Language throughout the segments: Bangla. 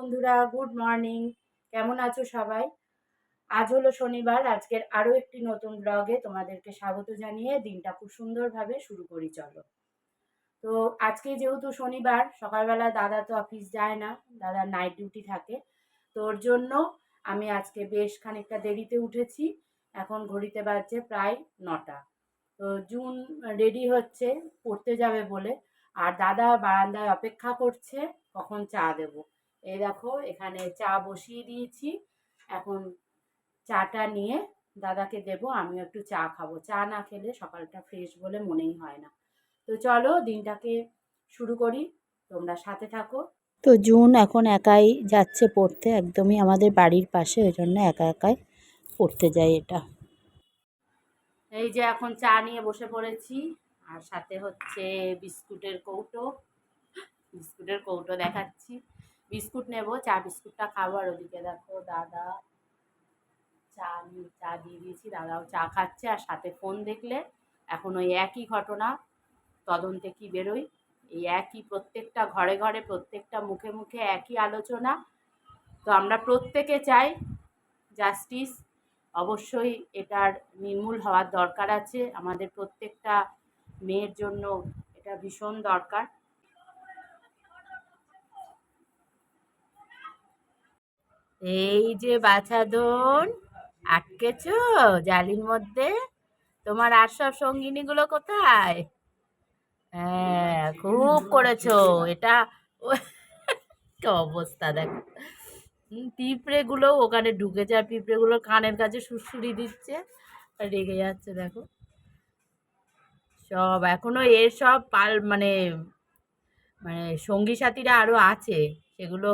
বন্ধুরা গুড মর্নিং কেমন আছো সবাই? আজ হলো শনিবার, আজকের আরও একটি নতুন ব্লগে তোমাদেরকে স্বাগত জানিয়ে দিনটা খুব সুন্দরভাবে শুরু করি, চলো। তো আজকে যেহেতু শনিবার, সকালবেলা দাদা তো অফিস যায় না, দাদার নাইট ডিউটি থাকে। তো ওর জন্য আমি আজকে বেশ খানিকটা দেরিতে উঠেছি। এখন ঘড়িতে বাজছে প্রায় নটা। তো জুন রেডি হচ্ছে, পড়তে যাবে বলে। আর দাদা বারান্দায় অপেক্ষা করছে, কখন চা দেব। এই দেখো এখানে চা বসিয়ে দিয়েছি। এখন চাটা নিয়ে দাদাকে দেব আমিও একটু চা খাব। চা না খেলে সকালটা ফ্রেশ বলে মনেই হয় না। তো চলো দিনটাকে শুরু করি। তোমরা সাথে থাকো। তো জুন এখন একাই যাচ্ছে পড়তে একদমই আমাদের বাড়ির পাশে ওই জন্য একা একাই পড়তে যায় এটা। এই যে এখন চা নিয়ে বসে পড়েছি আর সাথে হচ্ছে বিস্কুটের কৌটো। বিস্কুটের কৌটো দেখাচ্ছি। বিস্কুট নেব, চা বিস্কুটটা খাব, আর ওদিকে দেখো দাদা চা আমি চা দিয়ে দিয়েছি। দাদাও চা খাচ্ছে আর সাথে ফোন দেখলে এখন ওই একই ঘটনা, তদন্তে কি বেরোয়? এই একই প্রত্যেকটা ঘরে ঘরে, প্রত্যেকটা মুখে মুখে একই আলোচনা। তো আমরা প্রত্যেকে চাই জাস্টিস, অবশ্যই এটার নির্মূল হওয়ার দরকার আছে। আমাদের প্রত্যেকটা মেয়ের জন্য এটা ভীষণ দরকার। এই যে বাছা বাছাধন আটকেছ জালির মধ্যে? তোমার আর সব সঙ্গিনীগুলো কোথায়? হ্যাঁ খুব করেছ। এটা অবস্থা দেখো। পিঁপড়েগুলো ওখানে ঢুকেছে আর পিঁপড়েগুলো কানের কাছে সুরসুরি দিচ্ছে রেগে যাচ্ছে, দেখো। সব এখনও এসব পাল মানে মানে সঙ্গী সাথীরা আরও আছে। সেগুলো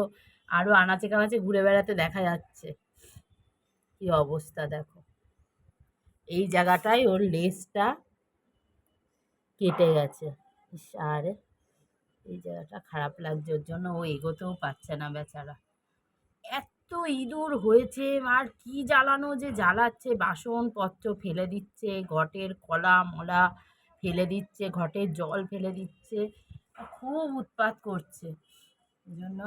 আরও আনাচে কানাচে ঘুরে বেড়াতে দেখা যাচ্ছে। কি অবস্থা দেখো। এই জায়গাটায় ওর লেজটা কেটে গেছে। আরে! এই জায়গাটা খারাপ লাগছে, ওর জন্য ও এগোতেও পারছে না বেচারা। এত ইঁদুর হয়েছে, আর কি জ্বালানো যে জ্বালাচ্ছে, বাসনপত্র ফেলে দিচ্ছে, ঘটের কলা, মলা ফেলে দিচ্ছে, ঘটের জল ফেলে দিচ্ছে, খুব উৎপাত করছে। জন্য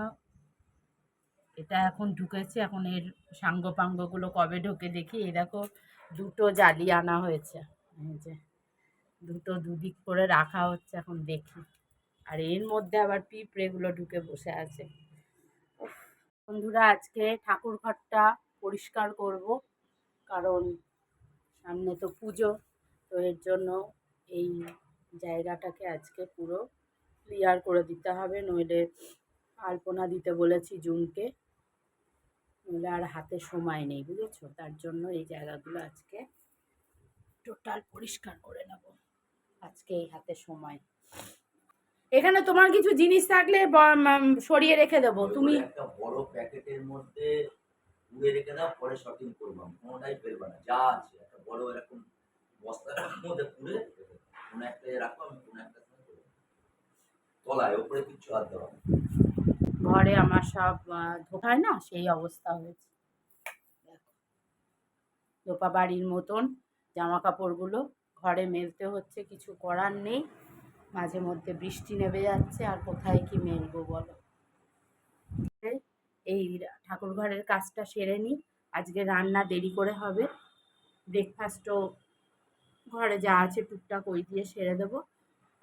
এটা এখন ঢুকেছে, এখন এর সাঙ্গ পাঙ্গগুলো কবে ঢোকে দেখি। এই দেখো, দুটো জালি আনা হয়েছে। এই যে, দুটো দুদিক করে রাখা হচ্ছে এখন দেখি। আর এর মধ্যে আবার পিঁপড়েগুলো ঢুকে বসে আছে। বন্ধুরা, আজকে ঠাকুর ঘরটা পরিষ্কার করব, কারণ সামনে তো পুজো, তো এর জন্য এই জায়গাটাকে আজকে পুরো ক্লিয়ার করে দিতে হবে। নইলে আলপনা দিতে বলেছি জুনকে নইলে আর হাতে সময় নেই বুঝেছ? তার জন্য এই জায়গাগুলো আজকে টোটাল পরিষ্কার করে নেব। আজকে এই হাতে সময়। এখানে তোমার কিছু জিনিস থাকলে সরিয়ে রেখে দেবো। তুমি একটা বড় প্যাকেটের মধ্যে পুড়ে রেখে দাও পরে শপিং করব কোনোটাই ফেলবে না। যা আছে একটা বড় এরকম বস্তার মধ্যে পুড়ে কোনো একটা রাখো আমি কোনো একটা তলায় ওপরে কিচ্ছু হাত দেওয়া। ঘরে আমার সব ধোকায় না, সেই অবস্থা হয়েছে। লোপা বাড়ির মতন জামা কাপড়গুলো ঘরে মেলতে হচ্ছে, কিছু করার নেই। মাঝে মধ্যে বৃষ্টি নেমে যাচ্ছে, আর কোথায় কি মেলবো বলো? এই ঠাকুর ঘরের কাজটা সেরে নিই আজকে রান্না দেরি করে হবে। ব্রেকফাস্টও ঘরে যা আছে টুকটাক ওই দিয়ে সেরে দেবো।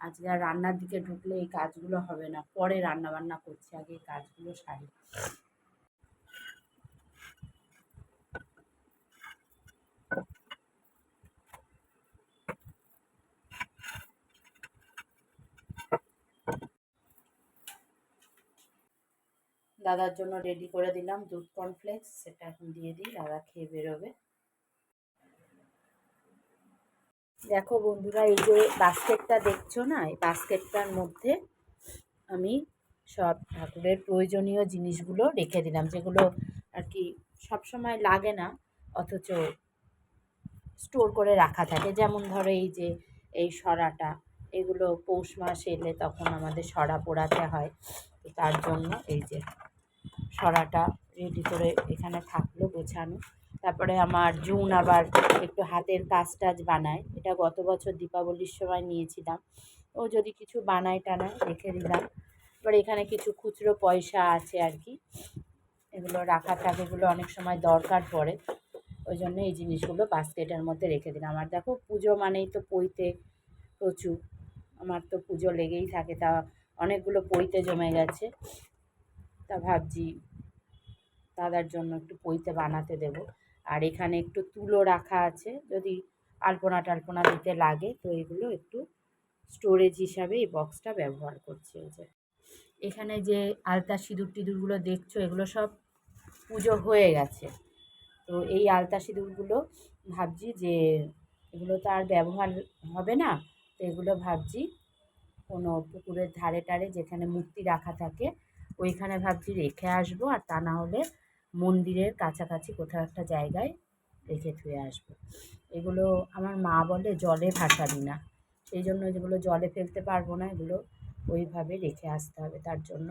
আজকে আর রান্নার দিকে ঢুকলে এই কাজগুলো হবে না। পরে রান্না বান্না করছি, আগে এই কাজগুলো সারি। দাদার জন্য রেডি করে দিলাম দুধ কর্নফ্লেক্স সেটা এখন দিয়ে দিই, দাদা খেয়ে বেরোবে। দেখো বন্ধুরা, এই যে বাস্কেটটা দেখছ না, এই বাস্কেটটার মধ্যে আমি সব ঠাকুরের প্রয়োজনীয় জিনিসগুলো রেখে দিলাম, যেগুলো আর কি সবসময় লাগে না, অথচ স্টোর করে রাখা থাকে। যেমন ধরো এই যে, এই সরাটা, এগুলো পৌষ মাস এলে তখন আমাদের সরা পোড়াতে হয় তার জন্য এই যে সরাটা রেডি করে এখানে থাকল গোছানো। তারপরে আমার জুন আবার একটু হাতের কাজ টাজ বানায়। এটা গত বছর দীপাবলির সময় নিয়েছিলাম। ও যদি কিছু বানায় টানায় রেখে দিলাম। এবার এখানে কিছু খুচরো পয়সা আছে আর কি। এগুলো রাখা থাকে, এগুলো অনেক সময় দরকার পড়ে। ওই জন্য এই জিনিসগুলো বাস্কেটের মধ্যে রেখে দিলাম। আর দেখো পুজো মানেই তো পইতে প্রচুর। আমার তো পুজো লেগেই থাকে, তা অনেকগুলো পইতে জমে গেছে। তা ভাবছি দাদার জন্য একটু পইতে বানাতে দেব। আর এখানে একটু তুলো রাখা আছে, যদি আলপনা টালপনা দিতে লাগে, তো এগুলো একটু স্টোরেজ হিসাবে এই বক্সটা ব্যবহার করছি এই যে। এখানে যে আলতা সিঁদুর টিঁদুরগুলো দেখছ, এগুলো সব পুজো হয়ে গেছে। তো এই আলতা সিঁদুরগুলো ভাবছি যে এগুলো তো আর ব্যবহার হবে না, তো এগুলো ভাবছি কোনো পুকুরের ধারে টারে যেখানে মূর্তি রাখা থাকে, ওইখানে ভাবছি রেখে আসব, আর তা না হলে মন্দিরের কাছাকাছি কোথাও একটা জায়গায় রেখে ধুয়ে আসব। এগুলো আমার মা বলে জলে ভাসাবি না। সেই জন্য যেগুলো জলে ফেলতে পারব না, এগুলো ওইভাবে রেখে আসতে হবে। তার জন্য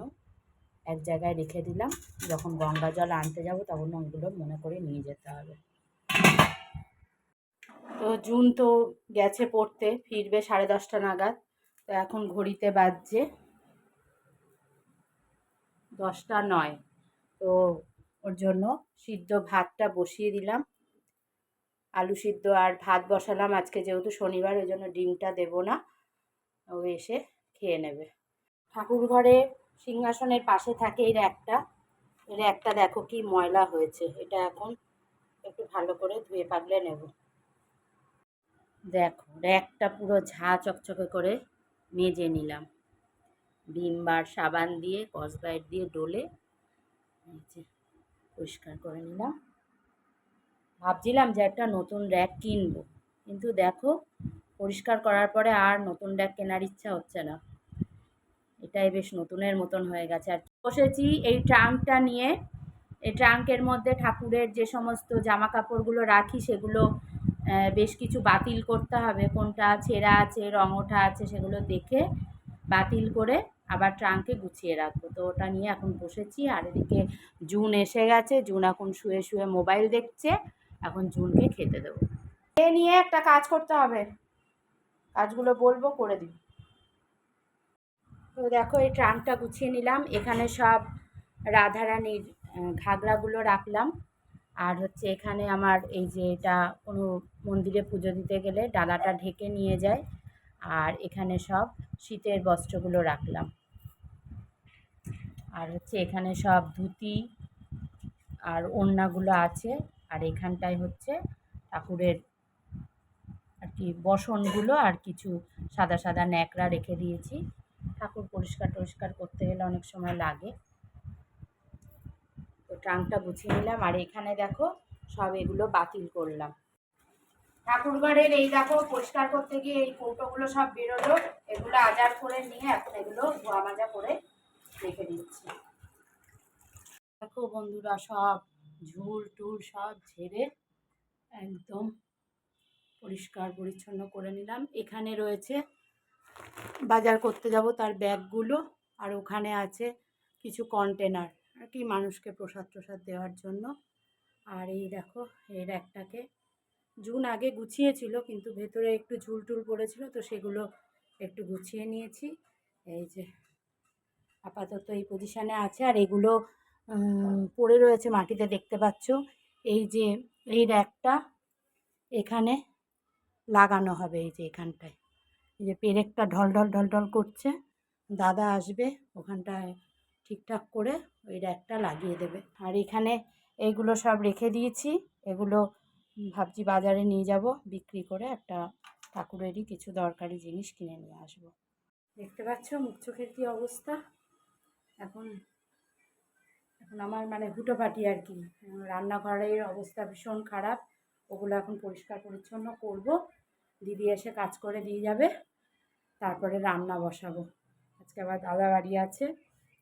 এক জায়গায় রেখে দিলাম। যখন গঙ্গা জল আনতে যাব তখন ওইগুলো মনে করে নিয়ে যেতে হবে। তো জুন তো গেছে পড়তে, ফিরবে সাড়ে দশটা নাগাদ। তো এখন ঘড়িতে বাজছে দশটা নয়। তো ওর জন্য সিদ্ধ ভাতটা বসিয়ে দিলাম। আলু সিদ্ধ আর ভাত বসালাম। আজকে যেহেতু শনিবার, ওই জন্য ডিমটা দেবো না। ও এসে খেয়ে নেবে। ঠাকুর ঘরে সিংহাসনের পাশে থাকে এই র্যাকটা র্যাকটা দেখো কি ময়লা হয়েছে। এটা এখন একটু ভালো করে ধুয়ে পাগলে নেব। দেখো, র্যাকটা পুরো ঝা চকচকে করে মেজে নিলাম। ডিম বার সাবান দিয়ে, কসবাইট দিয়ে ডোলে পরিষ্কার করে নিলাম। ভাবছিলাম যে একটা নতুন র্যাক কিনবো। কিন্তু দেখো, পরিষ্কার করার পরে আর নতুন র্যাক কেনার ইচ্ছা হচ্ছে না। এটাই বেশ নতুনের মতন হয়ে গেছে। আর বসেছি এই ট্রাঙ্কটা নিয়ে। এই ট্রাঙ্কের মধ্যে ঠাকুরের যে সমস্ত জামা কাপড়গুলো রাখি, সেগুলো বেশ কিছু বাতিল করতে হবে। কোনটা ছেঁড়া আছে, রং ওঠা আছে, সেগুলো দেখে বাতিল করে আবার ট্রাঙ্কে গুছিয়ে রাখব। তো ওটা নিয়ে এখন বসেছি। আর এদিকে জুন এসে গেছে। জুন এখন শুয়ে শুয়ে মোবাইল দেখছে। এখন জুনকে খেতে দেবো। এ নিয়ে একটা কাজ করতে হবে। কাজগুলো বলব করে দিবি। তো দেখো এই ট্রাঙ্কটা গুছিয়ে নিলাম। এখানে সব রাধারানীর আহ, ঘাগরাগুলো রাখলাম। আর হচ্ছে এখানে আমার এই যে এটা কোনো মন্দিরে পুজো দিতে গেলে ডালাটা ঢেকে নিয়ে যায়। আর এখানে সব শীতের বস্ত্রগুলো রাখলাম। আর হচ্ছে এখানে সব ধুতি আর ওড়নাগুলো আছে। আর এখানটায় হচ্ছে ঠাকুরের আর কি বসনগুলো আর কিছু সাদা সাদা ন্যাকড়া রেখে দিয়েছি। ঠাকুর পরিষ্কার টরিষ্কার করতে গেলে অনেক সময় লাগে। তো ট্রাঙ্কটা গুছিয়ে নিলাম। আর এখানে দেখো সব এগুলো বাতিল করলাম। ঠাকুর ঘরের এই দেখো, পরিষ্কার করতে গিয়ে এই কৌটোগুলো সব বেরোলো, এগুলো আজার করে নিয়ে এখন এগুলো ধোয়া মাজা করে রেখে দিচ্ছি। দেখো বন্ধুরা, সব ঝুল টুল সব ঝেড়ে একদম পরিষ্কার পরিচ্ছন্ন করে নিলাম। এখানে রয়েছে, বাজার করতে যাব তার ব্যাগগুলো, আর ওখানে আছে কিছু কন্টেনার আর কি মানুষকে প্রসাদ প্রসাদ দেওয়ার জন্য। আর এই দেখো, এর র্যাকটাকে জুন আগে গুছিয়েছিল, কিন্তু ভেতরে একটু ঝুল টুল পড়েছিল, তো সেগুলো একটু গুছিয়ে নিয়েছি। এই যে আপাতত এই পজিশানে আছে, আর এগুলো পড়ে রয়েছে মাটিতে, দেখতে পাচ্ছ। এই যে, এই র্যাকটা এখানে লাগানো হবে, এই যে এখানটায়। এই যে পেরেকটা ঢল ঢল ঢল ঢল করছে, দাদা আসবে ওখানটায় ঠিকঠাক করে ওই র্যাকটা লাগিয়ে দেবে। আর এখানে এইগুলো সব রেখে দিয়েছি, এগুলো ভাবছি বাজারে নিয়ে যাব, বিক্রি করে একটা ঠাকুরেরই কিছু দরকারি জিনিস কিনে নিয়ে আসব। দেখতে পাচ্ছ মুখ চোখের কী অবস্থা? এখন এখন আমার মানে হুটোপাটি আর কি। রান্নাঘরের অবস্থা ভীষণ খারাপ। ওগুলো এখন পরিষ্কার পরিচ্ছন্ন করব। দিদি এসে কাজ করে দিয়ে যাবে। তারপরে রান্না বসাবো। আজকে আবার দাদা বাড়ি আছে,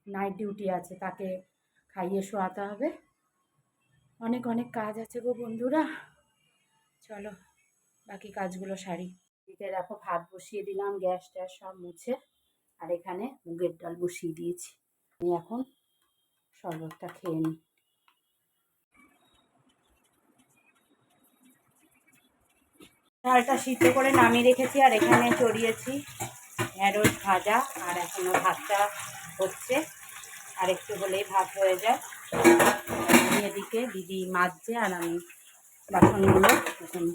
নাইট ডিউটি আছে, তাকে খাইয়ে শোয়াতে হবে। অনেক অনেক কাজ আছে গো বন্ধুরা। চলো, বাকি কাজগুলো সারি। এদিকে দেখো ভাত বসিয়ে দিলাম, গ্যাস ট্যাস সব মুছে, আর এখানে মুগের ডাল বসিয়ে দিয়েছি। আমি এখন শরবতটা খেয়ে নিই। ডালটা সিদ্ধ করে নামিয়ে রেখেছি, আর এখানে চড়িয়েছি ঢেঁড়স ভাজা, আর এখনও ভাতটা হচ্ছে। আর একটু হলেই ভাত হয়ে যায়। এদিকে দিদি মাজছে, আর আমি বাসনগুলো, এখন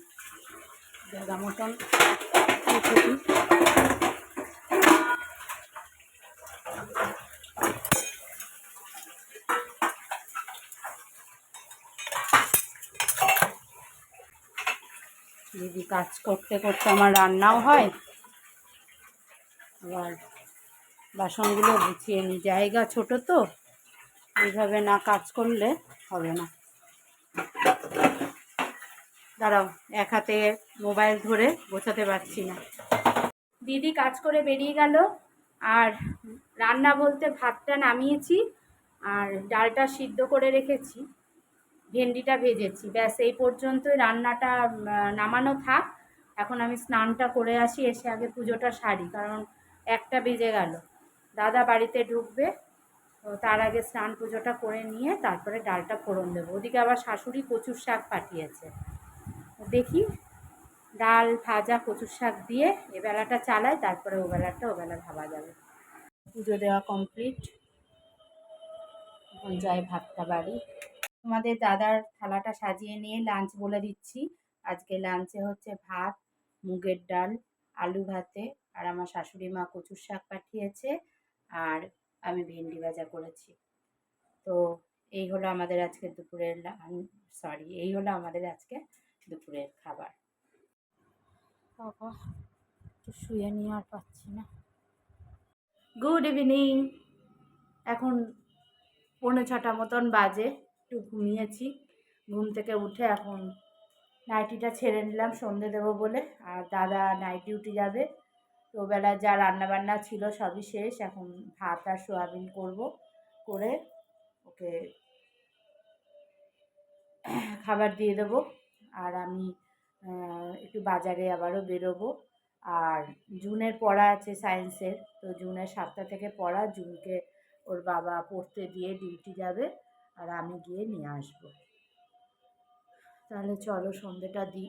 জায়গা মতন দিদি কাজ করতে করতে আমার রান্নাও হয়, আবার বাসনগুলো গুছিয়ে নিই জায়গা ছোট তো, এইভাবে না কাজ করলে হবে না। দাঁড়াও, এক হাতে মোবাইল ধরে গোছাতে পারছি না। দিদি কাজ করে বেরিয়ে গেল, আর রান্না বলতে ভাতটা নামিয়েছি, আর ডালটা সিদ্ধ করে রেখেছি, ভেন্ডিটা ভেজেছি। ব্যাস, এই পর্যন্তই রান্নাটা নামানো থাক। এখন আমি স্নানটা করে আসি, এসে আগে পুজোটা সারি, কারণ একটা বেজে গেল। দাদা বাড়িতে ঢুকবে, তো তার আগে স্নান পুজোটা করে নিয়ে তারপরে ডালটা ফোড়ন দেবো। ওদিকে আবার শাশুড়ি কচুর শাক পাঠিয়েছে। দেখি ডাল, ভাজা, কচুর শাক দিয়ে এ বেলাটা চালাই, তারপরে ও বেলাটা, ও বেলা ভাবা যাবে। পুজো দেওয়া কমপ্লিট এখন যাই ভাতটা বাড়ি। তোমাদের দাদার থালাটা সাজিয়ে নিয়ে লাঞ্চ বলে দিচ্ছি। আজকে লাঞ্চে হচ্ছে ভাত, মুগের ডাল, আলু ভাতে, আর আমার শাশুড়ি মা কচুর শাক পাঠিয়েছে, আর আমি ভেন্ডি ভাজা করেছি। তো এই হলো আমাদের আজকে দুপুরের সরি এই হলো আমাদের আজকে দুপুরের খাবার। বাবা একটু শুয়ে নিয়ে আর পাচ্ছি না। গুড ইভিনিং এখন পৌনে ছটা মতন বাজে একটু ঘুমিয়েছি। ঘুম থেকে উঠে এখন নাইটিটা ছেড়ে নিলাম সন্ধে দেবো বলে। আর দাদা নাইট ডিউটি যাবে। তো বেলা যা রান্নাবান্না ছিল সবই শেষ। এখন ভাত আর সোয়াবিন করব করে ওকে খাবার দিয়ে দেবো। আর আমি একটু বাজারে আবারও বেরোবো। আর জুনের পড়া আছে সায়েন্সের, তো জুনের সাতটা থেকে পড়া, জুনকে ওর বাবা পড়তে দিয়ে ডিউটি যাবে আর আমি গিয়ে নিয়ে আসব। তাহলে চলো সন্ধ্যেটা দিই।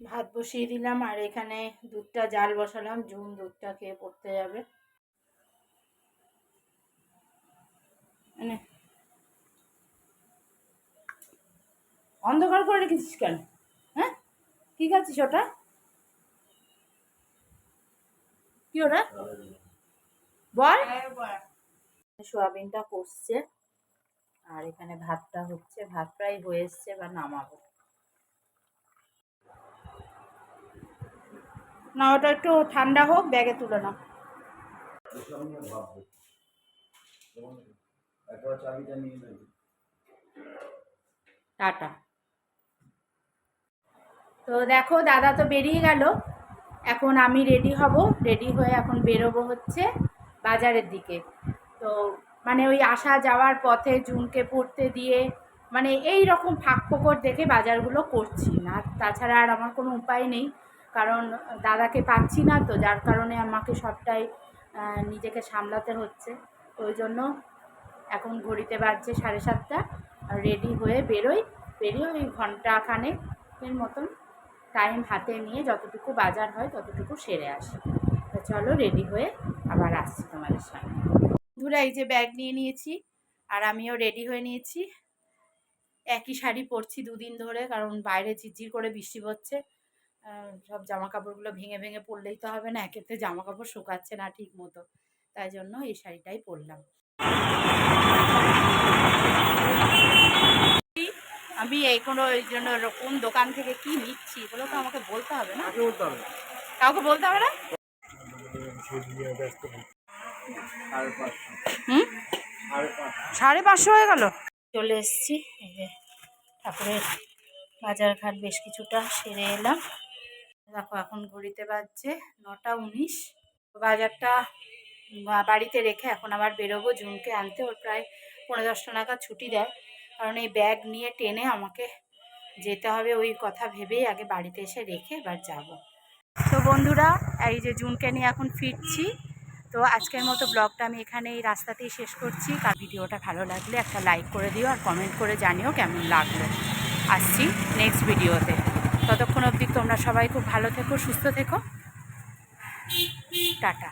ভাত বসিয়ে দিলাম আর এখানে দুধটা জাল বসালাম, জুন দুধটা খেয়ে পড়তে যাবে। মানে অন্ধকার করে রেখেছিস কেন? হ্যাঁ? কি খাচ্ছিস ওটা? কি ওটা? বল। সোয়াবিনটা কষছে। আর এখানে ভাতটা হচ্ছে, ভাত প্রায় হয়ে এসছে বা নামাবো। না, ওটা একটু ঠান্ডা হোক, ব্যাগে তুলে নাও। টাটা। তো দেখো, দাদা তো বেরিয়ে গেল। এখন আমি রেডি হব। রেডি হয়ে এখন বেরোবো হচ্ছে বাজারের দিকে। তো মানে ওই আসা যাওয়ার পথে জুনকে পড়তে দিয়ে মানে এই রকম ফাঁক ফোকর দেখে বাজারগুলো করছি না। তাছাড়া আর আমার কোনো উপায় নেই। কারণ দাদাকে পাচ্ছি না তো, যার কারণে আমাকে সবটাই নিজেকে সামলাতে হচ্ছে। ওই জন্য এখন ঘড়িতে বাজছে সাড়ে সাতটা রেডি হয়ে বেরোই। বেরিয়ে ওই ঘণ্টা খানেকের মতন টাইম হাতে নিয়ে যতটুকু বাজার হয় ততটুকু সেরে আসি। তো চলো রেডি হয়ে আবার আসছি তোমাদের সামনে। ধরে এই যে ব্যাগ নিয়ে নিয়েছি আর আমিও রেডি হয়ে নিয়েছি। একই শাড়ি পরছি দুদিন ধরে, কারণ বাইরে ঝিরঝির করে বৃষ্টি পড়ছে। সব জামা কাপড়গুলো ভেঙে ভেঙে পরলেই তো হবে না একেতে জামা কাপড় শুকাচ্ছে না ঠিক মতো। তাই জন্য এই শাড়িটাই পরলাম। আমি এই কোনো ওই জন্য কোন দোকান থেকে কি নিচ্ছি এগুলো তো আমাকে বলতে হবে না? কাউকে বলতে হবে না? সাড়ে পাঁচশো। হুম? সাড়ে পাঁচশো হয়ে গেল? চলে এসেছি এই যে ঠাকুরের বাজার ঘাট বেশ কিছুটা সেরে এলাম। দেখো এখন ঘড়িতে বাজছে নটা উনিশ। বাজারটা বাড়িতে রেখে এখন আবার বেরোবো। জুনকে আনতে ওর প্রায় পনেরো দশটা নাগাদ ছুটি দেয়। কারণ এই ব্যাগ নিয়ে টেনে আমাকে যেতে হবে ওই কথা ভেবেই আগে বাড়িতে এসে রেখে এবার যাব। তো বন্ধুরা, এই যে জুনকে নিয়ে এখন ফিরছি। তো আজকের মতো ব্লগটা আমি এখানে এই রাস্তাতেই শেষ করছি। আর ভিডিওটা ভালো লাগলে একটা লাইক করে দিও আর কমেন্ট করে জানিও কেমন লাগল। আসছি নেক্সট ভিডিওতে। ততক্ষণ অবধি তোমরা সবাই খুব ভালো থেকো সুস্থ থেকো। টাটা।